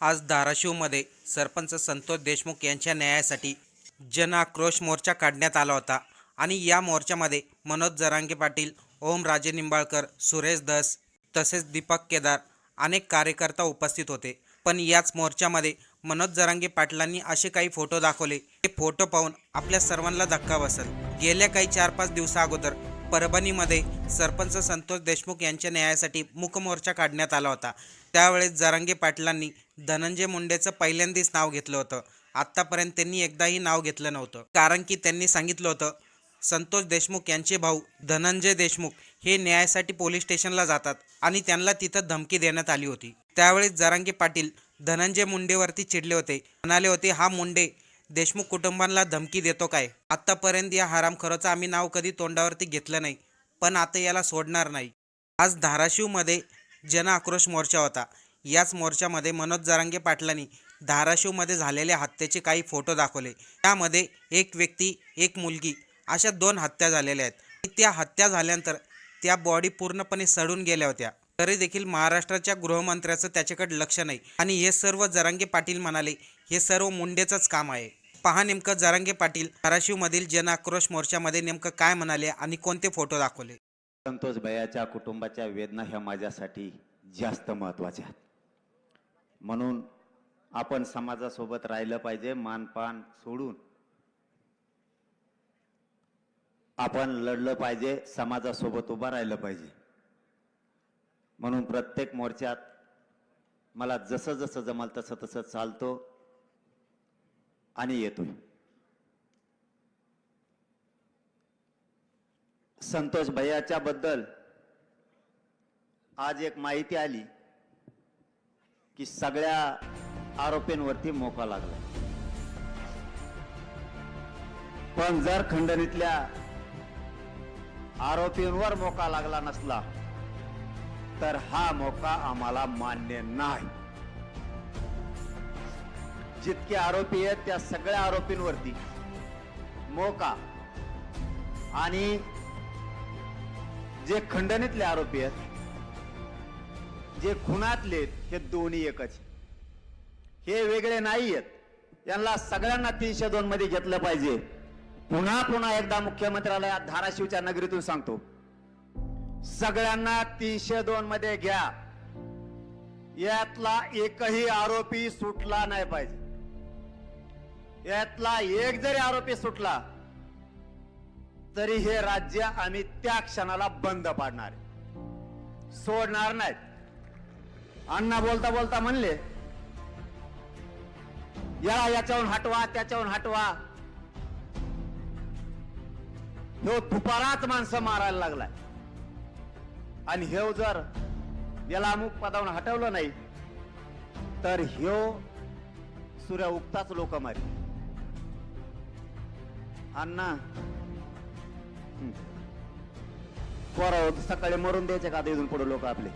आज धाराशिवमध्ये सरपंच संतोष देशमुख यांच्या न्यायासाठी जन आक्रोश मोर्चा काढण्यात आला होता आणि या मोर्चामध्ये मनोज जरांगे पाटील ओम राजे निंबाळकर सुरेश दस तसेच दीपक केदार अनेक कार्यकर्ता उपस्थित होते. पण याच मोर्चामध्ये मनोज जरांगे पाटलांनी असे काही फोटो दाखवले. ते फोटो पाहून आपल्या सर्वांना धक्का बसल. गेल्या काही चार पाच दिवसा अगोदर परभणीमध्ये सरपंच संतोष देशमुख यांच्या न्यायासाठी मुकमोर्चा काढण्यात आला होता. त्यावेळेस जरांगे पाटलांनी धनंजय मुंडेचं पहिल्यांदाच नाव घेतलं होतं. आत्तापर्यंत त्यांनी एकदाही नाव घेतलं नव्हतं. कारण की त्यांनी सांगितलं होतं संतोष देशमुख यांचे भाऊ धनंजय देशमुख हे न्यायासाठी पोलीस स्टेशनला जातात आणि त्यांना तिथं धमकी देण्यात आली होती. त्यावेळेस जरांगे पाटील धनंजय मुंडेवरती चिडले होते. म्हणाले होते हा मुंडे देशमुख कुटुंबांना धमकी देतो काय? आत्तापर्यंत या हरामखोराचं आम्ही नाव कधी तोंडावरती घेतलं नाही पण आता याला सोडणार नाही. आज धाराशिवमध्ये जन आक्रोश मोर्चा होता. याच मोर्चामध्ये मनोज जरांगे पाटलांनी धाराशिवमध्ये झालेल्या हत्येचे काही फोटो दाखवले. त्यामध्ये एक व्यक्ती एक मुलगी अशा दोन हत्या झालेल्या आहेत. त्या हत्या झाल्यानंतर त्या बॉडी पूर्णपणे सडून गेल्या होत्या. तरी देखील महाराष्ट्राच्या गृहमंत्र्याचं त्याच्याकडे लक्ष नाही. आणि हे सर्व जरांगे पाटील म्हणाले हे सर्व मुंडेचंच काम आहे. पहा नेमकं जरांगे पाटील धाराशिवमधील जन आक्रोश मोर्चामध्ये नेमकं काय म्हणाले आणि कोणते फोटो दाखवले? संतोष भयाच्या कुटुंबाच्या वेदना ह्या माझ्यासाठी जास्त महत्त्वाच्या आहेत. म्हणून आपण समाजासोबत राहिलं पाहिजे मानपान सोडून. आपण लढलं पाहिजे समाजासोबत उभं राहिलं पाहिजे. म्हणून प्रत्येक मोर्चात मला जसं जसं जमाल तसं तसं चालतो आणि येतोय. संतोष भैयाच्या बद्दल आज एक माहिती आली की सगळ्या आरोपींवरती मोका लागला. पण जर खंडणीतल्या आरोपींवर मोका लागला नसला तर हा मोका आम्हाला मान्य नाही. जितके आरोपी आहेत त्या सगळ्या आरोपींवरती मोका आणि जे खंडणीतले आरोपी आहेत जे खुनातले आहेत, हे दोन्ही एकच हे वेगळे नाही आहेत. यांना सगळ्यांना तीनशे दोन मध्ये घेतलं पाहिजे. पुन्हा पुन्हा एकदा मुख्यमंत्रालयात धाराशिवच्या नगरीतून सांगतो. सगळ्यांना तीनशे दोन मध्ये घ्या. यातला एकही आरोपी सुटला नाही पाहिजे. यातला एक जरी आरोपी सुटला तरी हे राज्य आम्ही त्या क्षणाला बंद पाडणार सोडणार नाहीत. अण्णा बोलता बोलता म्हणले याला याच्याहून हटवा त्याच्याहून हटवा. ह्यो तुपाराच माणसं मारायला लागलाय. आणि ह्यो जर याला अमुक पदावून हटवलं नाही तर ह्यो सूर्य उगताच लोक मारी. अण्णा पोरं सकाळी मरून द्यायचे का इथून पुढे लोक आपले?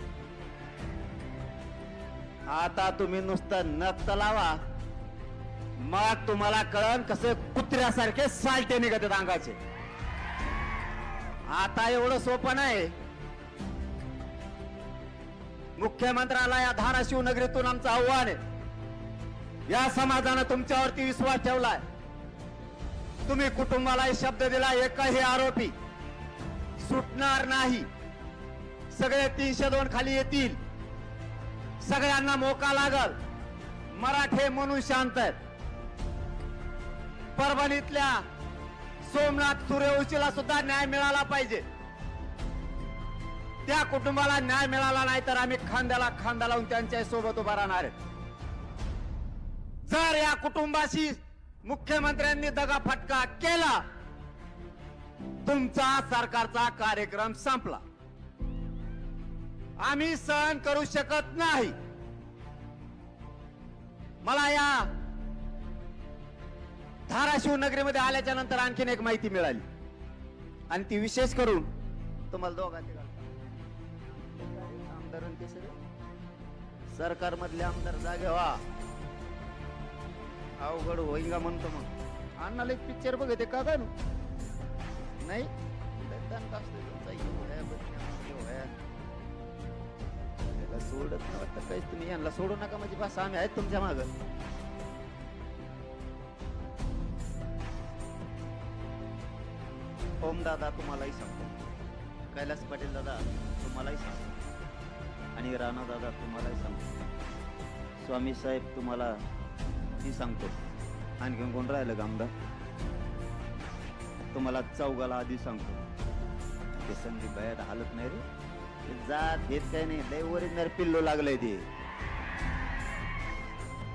आता तुम्ही नुसतं नक्त लावा. मग तुम्हाला कळण कसे कुत्र्यासारखे सालटे निघत अंगाचे. आता एवढं सोपं नाही. मुख्यमंत्र्याला या धाराशिव नगरीतून आमचं आव्हान आहे. या समाजानं तुमच्यावरती विश्वास ठेवलाय. तुम्ही कुटुंबाला शब्द दिला एकही आरोपी सुटणार नाही. सगळे तीनशे दोन खाली येतील. सगळ्यांना मोका लागल. मराठे म्हणून शांत आहेत. परभणीतल्या सोमनाथ सूर्यवंशीला सुद्धा न्याय मिळाला पाहिजे. त्या कुटुंबाला न्याय मिळाला नाही तर आम्ही खांद्याला खांदा लावून त्यांच्यासोबत उभा राहणार. आहे जर या कुटुंबाशी मुख्यमंत्र्यांनी दगा फटका केला तुमचा सरकारचा कार्यक्रम संपला. आम्ही सहन करू शकत नाही. मला या धाराशिव नगरीमध्ये आल्याच्यानंतर आणखीन एक माहिती मिळाली. आणि ती विशेष करून तुम्हाला दोघांनी आमदार आणि ते सगळे सरकारमधले आमदार जागे व्हा. अवघड होईंगा म्हणतो मग? अण्णाला एक पिक्चर बघते का का नाही. है है. त्याला सोडत नाही वाटतं काहीच तुम्ही. यांना सोडू नका म्हणजे बस आम्ही आहेत तुमच्या माग. ओम दादा तुम्हालाही सांगतो. कैलास पाटील दादा तुम्हालाही सांगतो. आणि राणा दादा तुम्हालाही सांगतो. स्वामी साहेब तुम्हाला ती सांगतो. आणखीन कोण राहिलं का आमदार? तुम्हाला चौगाला आधी सांगतो. ते संदीप बाहेर हालत नाही रे. ते जात घेत काही नाही. लय ओरिजिनल पिल्लो लागलंय ते.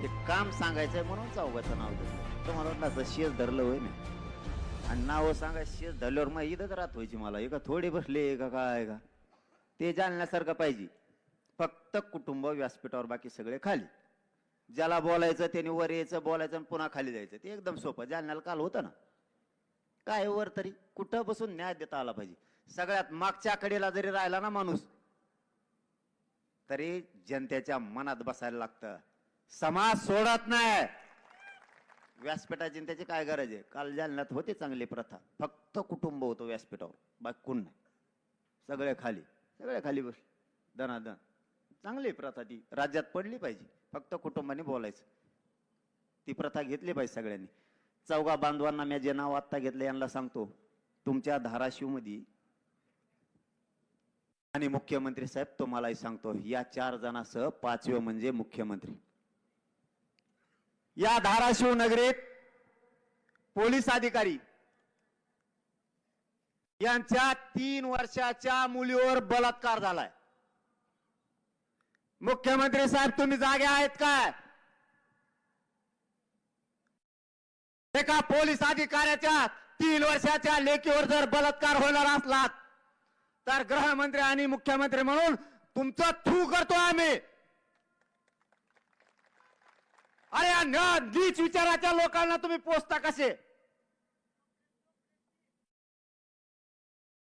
ते काम सांगायचंय म्हणून चौघाचं नाव घेतलं. तुम्हाला वाटलं असं धरलं होय मी. आणि नाव सांगाय शेष धरल्यावर मग इथंच राहत व्हायची मला. एका थोडे बसले का काय का ते जाणण्यासारखं पाहिजे. फक्त कुटुंब व्यासपीठावर बाकी सगळे खाली. ज्याला बोलायचं त्याने वर यायचं बोलायचं आणि पुन्हा खाली जायचं. ते एकदम सोपं. जालन्याला काल होतं ना. काय हो वर तरी? कुठं बसून न्याय देता आला पाहिजे? सगळ्यात मागच्या कडेला जरी राहिला ना माणूस तरी जनतेच्या मनात बसायला लागतं. समाज सोडत नाही. व्यासपीठाची त्याची काय गरज आहे? काल जालन्यात होते चांगली प्रथा. फक्त कुटुंब होतं व्यासपीठावर. बाकी कोण नाही. सगळे खाली. सगळे खाली बस दनादन चांगली प्रथा ती. राज्यात पडली पाहिजे. फक्त कुटुंबाने बोलायचं. ती प्रथा घेतली पाहिजे सगळ्यांनी. चौघा बांधवांना मी जे नाव आत्ता घेतलं यांना सांगतो. तुमच्या धाराशिवमध्ये आणि मुख्यमंत्री साहेब तुम्हालाही सांगतो या चार जणांसह पाचवे म्हणजे मुख्यमंत्री. या धाराशिव नगरीत पोलीस अधिकारी यांच्या तीन वर्षाच्या मुलीवर बलात्कार झालाय. मुख्यमंत्री साहेब तुम्ही जागे आहेत काय? एका पोलीस अधिकाऱ्याच्या तीन वर्षाच्या लेखीवर जर बलात्कार होणार असला तर गृहमंत्री आणि मुख्यमंत्री म्हणून तुमचं थू करतो आम्ही. अरे न- नीच विचाराच्या लोकांना तुम्ही पोचता कसे?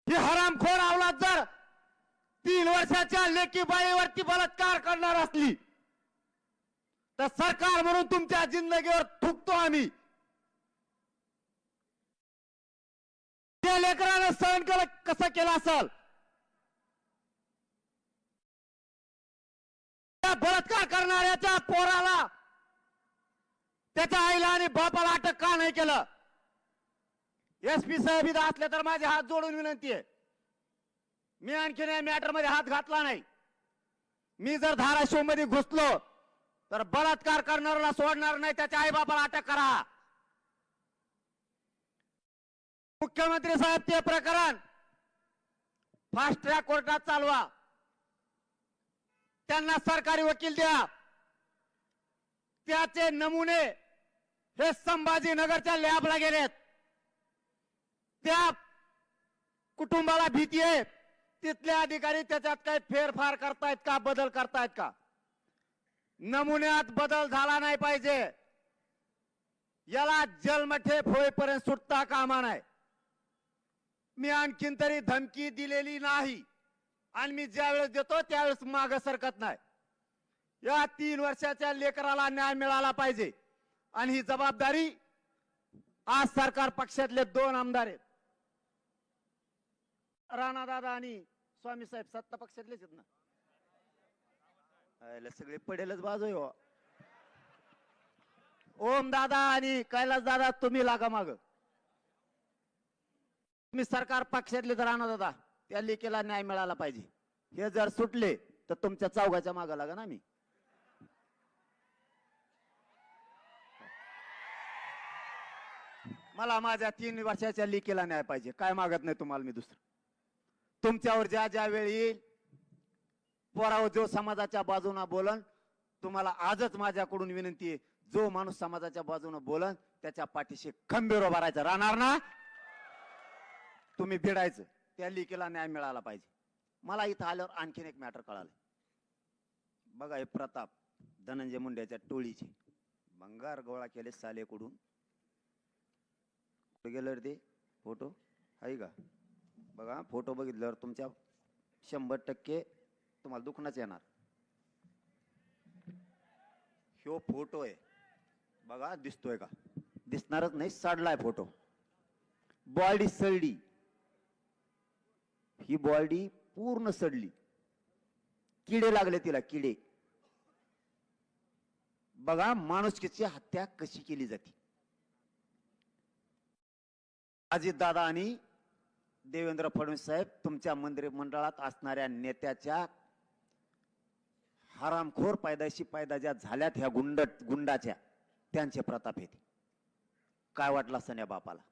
ही हरामखोर आवलात जर तीन वर्षाच्या लेकी बाईवरती बलात्कार करणार असली तर सरकार म्हणून तुमच्या जिंदगीवर थुकतो आम्ही. त्या लेकरानं सहन केलं कसं केलं असल? त्या बलात्कार करणाऱ्याच्या पोराला त्याच्या आईला आणि बापाला अटक का नाही केलं? एस पी साहेब इथं असले तर माझे हात जोडून विनंती आहे. मी आणखीन या मॅटरमध्ये हात घातला नाही. मी जर धाराशिवमध्ये घुसलो तर बलात्कार करणाऱ्याला सोडणार नाही त्याच्या आई बापाला अटक करा. मुख्यमंत्री साहेब ते प्रकरण फास्ट ट्रॅक कोर्टात चालवा. त्यांना सरकारी वकील द्या. त्याचे नमुने हे संभाजीनगरच्या लॅबला गेलेत. त्या कुटुंबाला भीती आहे. तिथले अधिकारी त्याच्यात काही फेरफार करतायत का बदल करतायत का? नमुन्यात बदल झाला नाही पाहिजे. याला जन्मठेप होईपर्यंत सुटता कामा नाही. मी आणखीन तरी धमकी दिलेली नाही. आणि मी ज्यावेळेस देतो त्यावेळेस माग सरकत नाही. या तीन वर्षाच्या लेकराला न्याय मिळाला पाहिजे. आणि ही जबाबदारी आज सरकार पक्षातले दोन आमदार आहेत. राणादादा आणि स्वामी साहेब सत्ता पक्षातलेच आहेत ना. आयला सगळे पडेलच बाजू हो. ओम दादा आणि कैलास दादा तुम्ही लागा माग. तुम्ही सरकार पक्षातले तर राणा दादा त्या लेकीला न्याय मिळाला पाहिजे. हे जर सुटले तर तुमच्या चौघाच्या माग लागा ना मी. मला माझ्या तीन वर्षाच्या लेकीला न्याय पाहिजे. काय मागत नाही तुम्हाला मी दुसरं? तुमच्यावर ज्या ज्या वेळी येईल पोरावर जो समाजाच्या बाजूने बोलन तुम्हाला आजच माझ्याकडून विनंती आहे जो माणूस समाजाच्या बाजूने बोलन त्याच्या पाठीशी खंबीर उभा राहणार ना? तुम्ही भिडायचं. त्या लिकेला न्याय मिळाला पाहिजे. मला इथं आल्यावर आणखीन एक मॅटर कळालं. बघा हे प्रताप धनंजय मुंड्याच्या टोळीचे. भंगार गोळा केले सालेकडून. कुठे गेलं रे ते? फोटो? आहे का? बघा फोटो बघितल्यावर तुमच्या शंभर टक्के तुम्हाला दुखणंच येणार. ह्यो फोटो आहे. बघा दिसतोय का? दिसणारच नाही सडलाय फोटो बॉडी सडली. ही बॉडी पूर्ण सडली. किडे लागले तिला किडे. बघा माणुसकीची हत्या कशी केली जाते. अजितदादा आणि देवेंद्र फडणवीस साहेब तुमच्या मंत्रिमंडळात असणाऱ्या नेत्याच्या हरामखोर पायदाशी पायदा ज्या झाल्यात ह्या गुंड गुंडाच्या. त्यांचे प्रताप येते काय वाटलं असं या बापाला?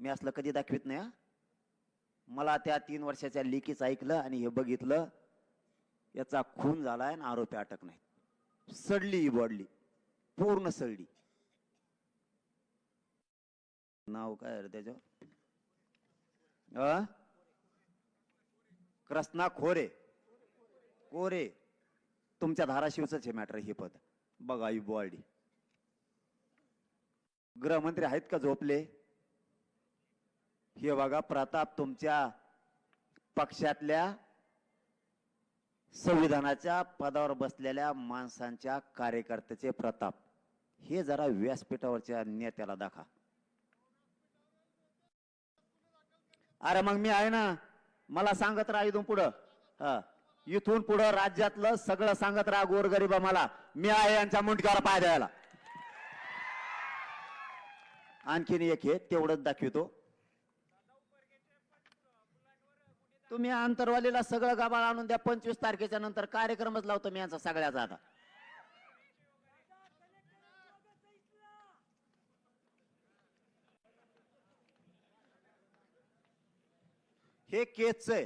मी असलं कधी दाखवित नाही हा? मला त्या तीन वर्षाच्या लेकीच ऐकलं आणि हे बघितलं याचा खून झालाय आणि आरोपी अटक नाहीत. सडली ही बॉडली. पूर्ण सडली. नाव काय रे त्याच्यावर? अ? कृष्णा खोरे. कोरे. तुमच्या धाराशिवच हे मॅटर हे पद. बघा यू बॉडी गृहमंत्री आहेत का झोपले? हे बघा प्रताप तुमच्या पक्षातल्या संविधानाच्या पदावर बसलेल्या माणसांच्या कार्यकर्त्याचे प्रताप. हे जरा व्यासपीठावरच्या नेत्याला दाखा अरे मग मी आहे ना मला सांगत राहा इथून पुढं. हा. इथून पुढं राज्यातलं सगळं सांगत राहा गोरगरीबा मला. मी आहे यांच्या मुंडक्यावर पाय द्यायला. आणखीन एक हे तेवढंच दाखवतो. तुम्ही अंतरवालीला सगळं गाबाळ आणून द्या पंचवीस तारखेच्या नंतर कार्यक्रमच लावतो मी यांचा सगळ्याचा आता. हे केजच आहे.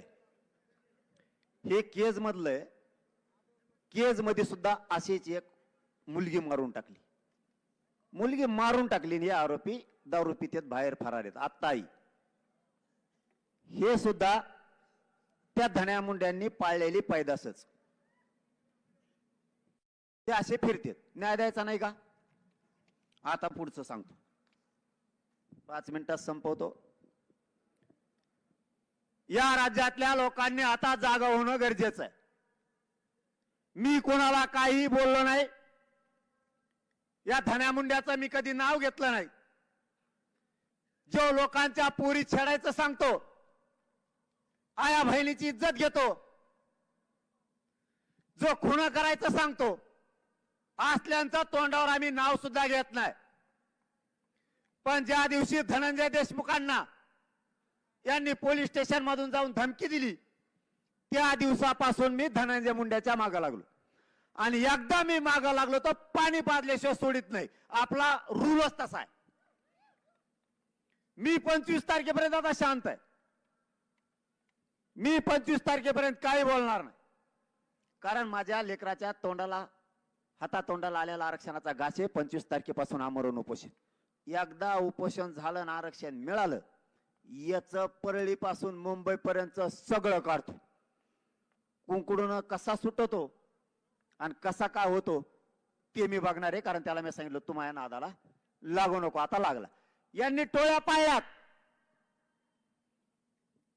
हे केज मधलं केजमध्ये सुद्धा अशीच एक मुलगी मारून टाकली. मुलगी मारून टाकली आणि हे आरोपी दारू पितेत बाहेर फरार आहेत. आत्ताही. हे सुद्धा त्या धण्या मुंड्यांनी पाळलेली पैदासच. ते असे फिरतेत. न्याय द्यायचा नाही का? आता पुढचं सांगतो. पाच मिनिटात संपवतो. या राज्यातल्या लोकांनी आता जागा होणं गरजेचं आहे. मी कोणाला काही बोललो नाही. या धन्यामुंड्याचं मी कधी नाव घेतलं नाही. जो लोकांच्या पोरी छेडायचं सांगतो आया बहिणीची इज्जत घेतो. जो खुणं करायचं सांगतो असल्यांचं तोंडावर आम्ही नाव सुद्धा घेत नाही. पण ज्या दिवशी धनंजय देशमुखांना यांनी पोलीस स्टेशन मधून जाऊन धमकी दिली. त्या दिवसापासून मी धनंजय मुंड्याच्या मागे लागलो. आणि एकदा मी मागं लागलो तर पाणी पाजल्याशिवाय सोडित नाही. आपला रूलच तसा आहे. मी पंचवीस तारखेपर्यंत आता शांत आहे. मी पंचवीस तारखेपर्यंत काही बोलणार नाही. कारण माझ्या लेकराच्या तोंडाला हातातोंडाला आलेला आरक्षणाचा घास आहे. पंचवीस तारखेपासून आमरण उपोषण. एकदा उपोषण झालं आणि आरक्षण मिळालं याचं परळीपासून मुंबईपर्यंत सगळं काढतो. कुंकडून कसा सुटतो आणि कसा काय होतो ते मी बघणार आहे कारण त्याला मी सांगितलं तुम्हाला नादाला लागू नको आता लागला. यांनी टोळ्या पाळल्यात.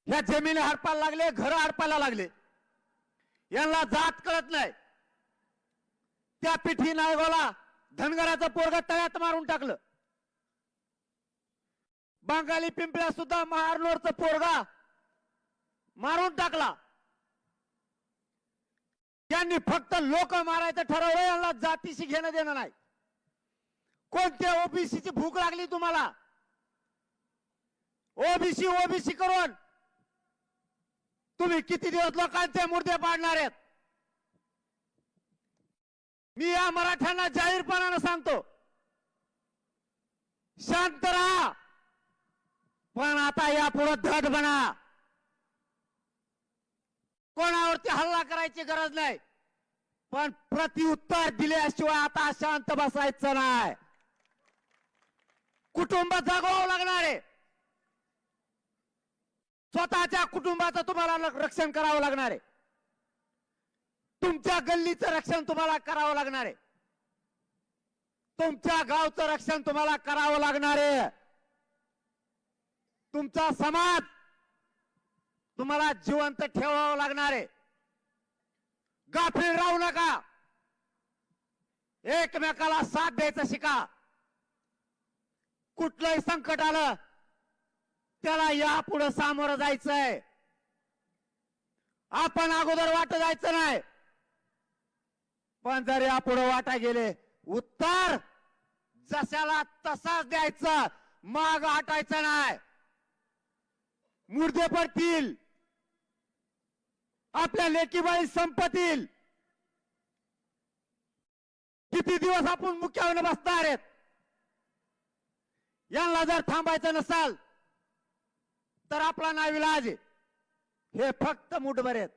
ह्या जमिनी हडपायला लागले घर हडपायला लागले. यांना जात कळत नाही. त्या पिठी नायगोला धनगराचं पोरग तळ्यात मारून टाकलं. बंगाली पिंपळ्या सुद्धा महारनोरचं पोरगा मारून टाकला. त्यांनी फक्त लोक मारायचं ठरवलं यांना जातीशी घेणं देणं नाही. कोणत्या ओबीसीची भूक लागली तुम्हाला? ओबीसी ओबीसी करून तुम्ही किती दिवस लोकांचे मुर्दे पाडणार आहेत? मी या मराठ्यांना जाहीरपणानं सांगतो शांत राहा. पण आता यापुढे धड बना. कोणावरती हल्ला करायची गरज नाही. पण प्रतिउत्तर दिल्याशिवाय आता शांत बसायचं नाही. कुटुंब जगवावं लागणार आहे. स्वतःच्या कुटुंबाचं तुम्हाला रक्षण करावं लागणार आहे. तुमच्या गल्लीचं रक्षण तुम्हाला करावं लागणार आहे. तुमच्या गावचं रक्षण तुम्हाला करावं लागणार आहे. तुमचा समाज तुम्हाला जिवंत ठेवावं लागणार आहे. गाफील राहू नका. एकमेकाला साथ द्यायचं शिका. कुठलंही संकट आलं त्याला यापुढे सामोरं जायचंय. आपण अगोदर वाट जायचं नाही. पण जर यापुढे वाटा गेले उत्तर जशाला तसाच द्यायचं माग हटायचं नाही. मुर्दे पडतील. आपल्या लेकीबाई संपतील. किती दिवस आपण मुख्यावर बसणार आहेत? यांना जर थांबायचं नसाल तर आपला नाविलाज हे फक्त मुठभर आहेत.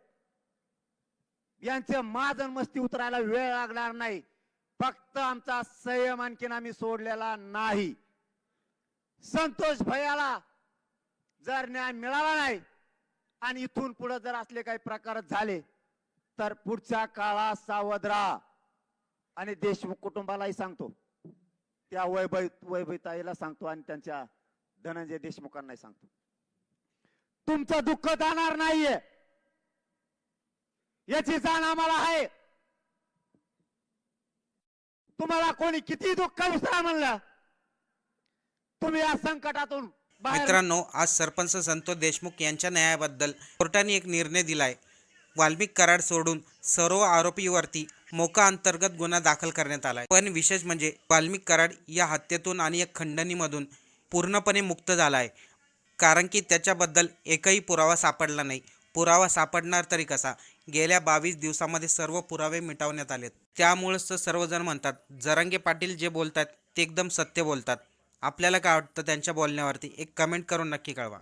यांचे माजन मस्ती उतरायला वेळ लागणार नाही. फक्त आमचा संयम आणखीन आम्ही सोडलेला नाही. संतोष भैयाला जर न्याय मिळाला नाही आणि इथून पुढे जर असले काही प्रकार झाले तर पुढच्या काळात सावध राहा आणि देशमुख कुटुंबालाही सांगतो. त्या वैभव वैभवताईला सांगतो आणि त्यांच्या धनंजय देशमुखांनाही सांगतो. तुमचं दुःख जाणार नाहीये. याची जाण आम्हाला आहे. तुम्हाला कोणी किती दुःख विसरा म्हणलं? तुम्ही या संकटातून मित्रांनो आज सरपंच संतोष देशमुख यांच्या न्यायाबद्दल कोर्टाने एक निर्णय दिलाय. वाल्मिक कराड सोडून सर्व आरोपीवरती मोका अंतर्गत गुन्हा दाखल करण्यात आलाय. पण विशेष म्हणजे वाल्मिक कराड या हत्येतून आणि या खंडणीमधून पूर्णपणे मुक्त झाला आहे कारण की त्याच्याबद्दल एकही पुरावा सापडला नाही. पुरावा सापडणार तरी कसा? गेल्या बावीस दिवसामध्ये सर्व पुरावे मिटवण्यात आलेत. त्यामुळेच तर सर्वजण म्हणतात जरांगे पाटील जे बोलतात ते एकदम सत्य बोलतात. आपल्याला काय वाटतं त्यांच्या बोलण्यावरती? एक कमेंट करून नक्की कळवा.